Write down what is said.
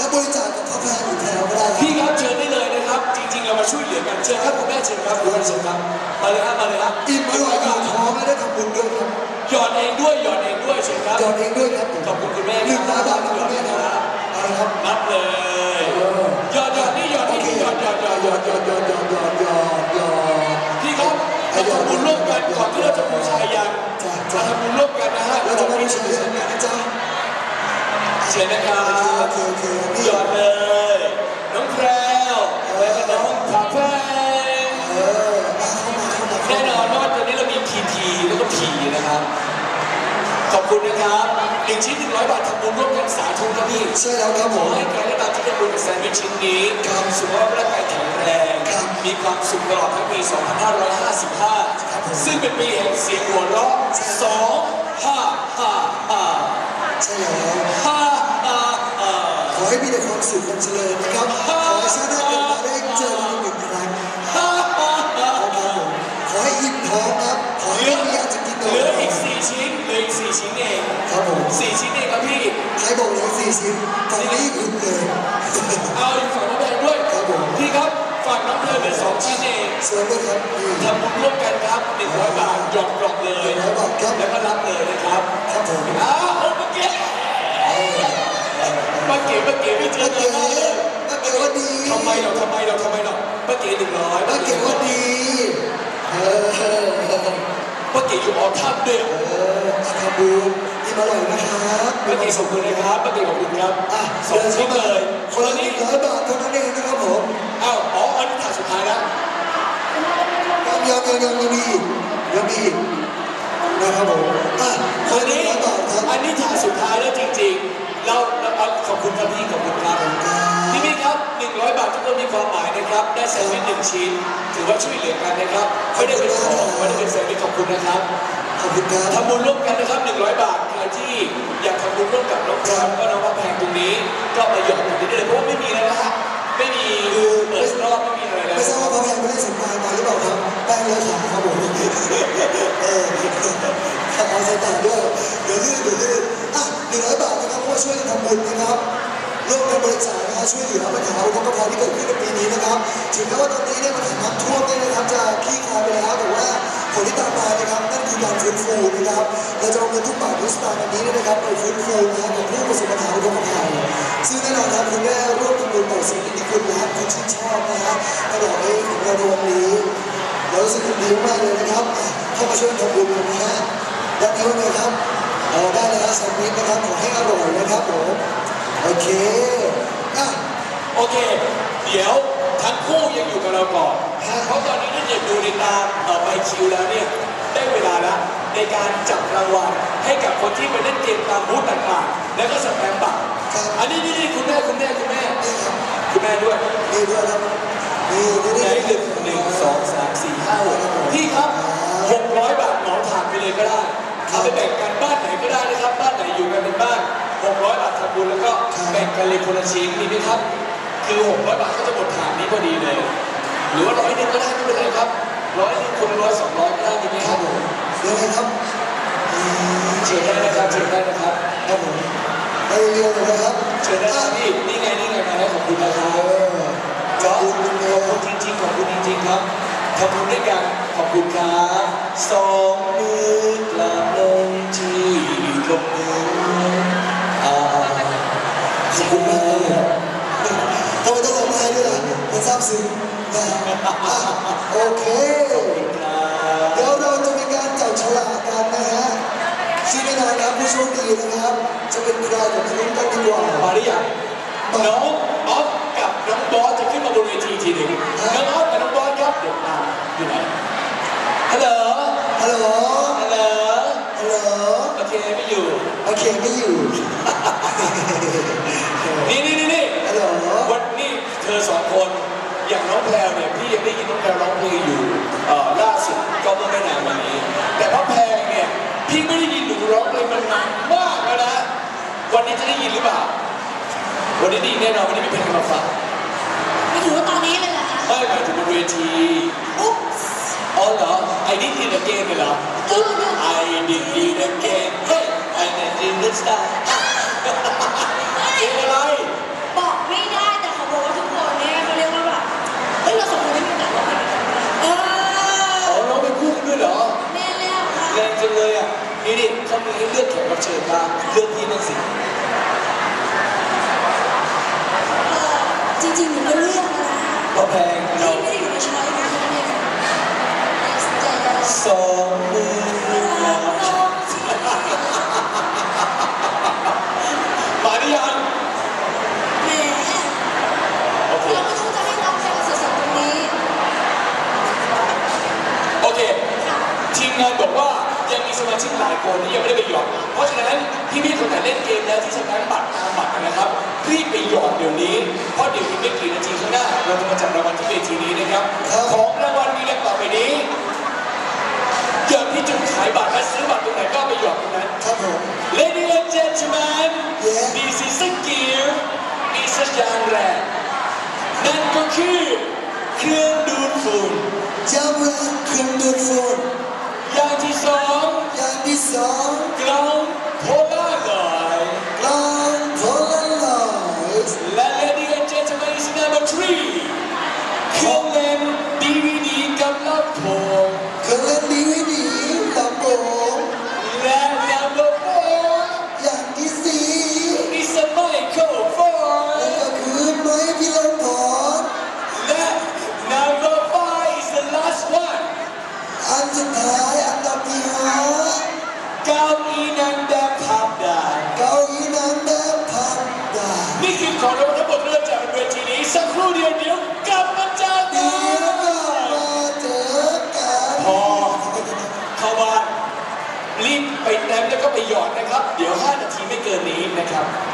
และบริจาคกับพระแพงอยู่แถวก็ได้ครับ พี่ครับเชิญได้เลยนะครับ จริง ๆ เรามาช่วยเหลือกันเชิญครับคุณแม่เชิญครับคุณแม่เชิญครับมาเลยครับมาเลยครับอิ่มอร่อยอยู่ท้องและได้ทำบุญด้วยครับหยอดเองด้วยหยอดเองด้วยเชิญครับหยอดเองด้วยครับผมขอบคุณคุณแม่หนึ่งร้อยบาทนะหยคุอณดแม่เองนะนะเอาละครับนับเลยหยอดหยอดนี่หยอดโอนี่เคหยอดหยอดหยอดหยอดหยอดหยอดหยอดหยอดหยอดหยอดหยอดพี่ครับเราทำบุญร่วมกันก่อนที่เราจะบูชายันจ้ะเราจ้ะทำบุญร่วมกันนะฮะเราจะมาบูชายันกันนะจ๊ะ เชิญนะครับโอเคโอเคโอเคหยอดเลย น้องแพรวแล้วก็น้องผาแพงเออมาเข้ามาเข้ามาแน่นอนว่าตอนนี้เรามีพีพีแล้วก็พีนะครับ ขอบคุณนะครับหนึ่งชิ้นหนึ่งร้อยบาททำบุญร่วมกันสาธุครับพี่ใช่แล้วครับขผอมให้ใครก็ตามที่ได้บุญกับแซนด์วิชชิ้นนี้สุขภาพร่างกายแข็งแรงครับมีความสุขตลอดทั้งปี 2555 ซึ่งเป็นปีแห่งเสียงหัวเราะ2 5 5 5 ใช่แล้ว5 5ขอให้มีแต่ความสุขความเจริญนะครับ ขอให้ชาติหน้าเกิด เองเชิญด้วยครับนี่ทำบุญร่วมกันครับ100บาทหยอกกล่องเลย 100บาทครับ แล้วก็รับเลยนะครับครับผมอ้าวเมื่อกี้เมื่อกี้เมื่อกี้ไม่เจอป้าเลเก๋ยป้าเก๋ว่าดีทำไมเราทำไมเราทำไมเราเมื่อกี้หนึ่งร้อยป้าเก๋ว่าดีเออเมื่อกี้อยู่ออทับด้วยเอออาคาบูอิ่มอร่อยนะครับเมื่อกี้ขอบคุณนะครับเมื่อกี้ขอบคุณครับอะสองชิ้นเลยคนละนี้นี้ร้อยบาทเท่านั้นเองนะครับผมอ้าวอ๋ออันนี้ถาดสุดท้ายแล้ว ยังยังยังยังมีอีกยังมีอีกนะครับผมอะคอันนละนี้ร้อยบาทครับอันนี้ถาดสุดท้ายแล้วจริงๆ เราเราเอาขอบคุณครับพี่ขอบคุณครับพี่พี่ครับ 100 บาททุกคนมีความหมายนะครับ ได้แซนด์วิชหนึ่งชิ้น ถือว่าช่วยเหลือกันนะครับไม่ได้เป็นของไม่ได้เป็นแซนด์วิชขอบคุณนะครับขอบคุณครับทำบุญร่วมกันนะครับ 100 บาทใครที่อยากทำบุญร่วมกับน้องครับก็น้องว่าแพงตรงนี้ก็มาหยอด ไม่ทราบว่าพระแพงไม่ได้สัมภาษณ์มาหรือเปล่าครับแป้งเลอะขาครับผมเออเอาใส่ต่างด้วยเดี๋ยวลื่นเดี๋ยวลื่นอะหนึ่งร้อยบาทนะครับเพราะว่าช่วยกันทำบุญนะครับร่วมกันบริจาคนะครับช่วยเหลือปัญหาอุทกภัยที่เกิดขึ้นในปีนี้นะครับ ถึงแม้ว่าตอนนี้เนี่ยปัญหาน้ำท่วมเนี่ยนะครับจะคลี่คลายไปแล้วแต่ว่า ฟื้นฟูนะครับเราจะเอาเงินทุกบาททุกสตางค์อันนี้เนี่ยนะครับไปฟื้นฟูนะครับกับผู้ประสบปัญหาอุทกภัยซึ่งแน่นอนครับคุณแม่ร่วมทำบุญต่อสิ่งที่คุณรักคุณชื่นชอบนะฮะตลอดในของเราในวันนี้เรารู้สึกดีมากเลยนะครับอะเข้ามาช่วยทำบุญกันนะฮะด้านนี้ว่าไงครับเอาได้เลยครับแซนด์วิชนะครับขอให้อร่อยนะครับผมโอเคอะโอเค เดี๋ยวทั้งคู่ยังอยู่กับเราก่อน เพราะตอนนี้ถ้าเกิดดูในตามเอ่อใบคิวแล้วเนี่ย ได้เวลาแล้ว ในการจับรางวัลให้กับคนที่ไปเล่นเกมตามบูธต่างๆ แล้วก็สแปมบัตรครับอันนี้นี่นี่คุณแม่คุณแม่คุณแม่นี่ครับคุณแม่ด้วยนี่ด้วยครับนี่นี่ไหนนี่หนึ่งหนึ่งสองสามสี่ห้าหกพี่ครับหกร้อยบาทเหมาถาดไปเลยก็ได้เอาไปแบ่งกันบ้านไหนก็ได้นะครับ บ้านไหนอยู่กันเป็นบ้านหกร้อยบาททำบุญแล้วก็แบ่งกันเลยคนละชิ้นมีไหมครับ คือหกร้อยบาทก็จะหมดถาดนี้พอดีเลย หรือว่าร้อยหนึ่งก็ได้ไม่เป็นไรครับร้อยหนึ่งคนละร้อยสองร้อยก็ได้ดีไหมคครัรับบผม เดี๋ยวนะครับอืมเชิญได้นะครับเชิญได้นะครับครับผมไปเรียนเลยนะครับเชิญได้ครับพี่นี่ไงนี่ไงมาแล้วขอบคุณนะครับเออขอบคุณคุณเมขอบย์คุณจริงๆขอบคุณจริงๆครับขอบคุณด้วยกันขอบคุณครับสองมือกลับลงที่กบมืออ่าขอบคุณมากเลยทำไมต้องร้องไห้ด้วยล่ะมันซาบซึ้งนะอะโอเค นะครับ จะเป็นใครกับพี่ลุ้นกันดีกว่ามาหรือยังน้องออฟกับน้องบอสจะขึ้นมาบนเวทีทีหนึ่งน้องออฟกับน้องบอสครับเดี๋ยวตามอยู่ไหนฮัลโหลฮัลโหลฮัลโหลฮัลโหลโอเคไม่อยู่โอเคไม่อยู่นี่นี่นี่นี่ฮัลโหลวันนี้เธอสองคนอย่างน้องแพรวเนี่ยพี่ยังได้ยินน้องแพรวร้องเพลง จะได้ยินหรือเปล่า วันนี้ดีแน่นอนวันนี้มีเพลงมาฝากไม่ถือว่าตอนนี้เลยเหรอคะไม่หมาถึงบนเวทีอุ๊บอ๋อเหรอ I did it again เลยเหรอ I did it again Hey I did it this time เพลงอะไรบอกไม่ได้แต่เขาบอกว่าทุกคนเนี่ยเขาเรียกว่าแบบเฮ้ยเราสองคนไม่มีโอกาสร้องเพลงกันเลยเออ๋ออน้องเป็นคู่กันด้วยเหรอแม่แล้วค่ะ แรงจังเลยอะนี่ดิเขามีให้เลือกแขกงมาเชิญมาเลือกที่บ้างสิ ก็แพงเราสองมือมาหรือยังโอเโอเคทีมงานบอกว่ายังมีสมาชิกหลายคนที่ยังไม่ได้ไปหยอดเพราะฉะนั้นพี่ๆคนไหนเล่นเกมแล้วที่ชำระบัตรตามบัตร ครับรีบไปหยอดเดี๋ยวนี้ เพราะเดี๋ยวอีกไม่กี่นาทีข้างหน้า เราจะมาจับรางวัลที่เวทีนี้นะครับ ของรางวัลนี้ดังต่อไปนี้เกิดที่จุดขายบ out.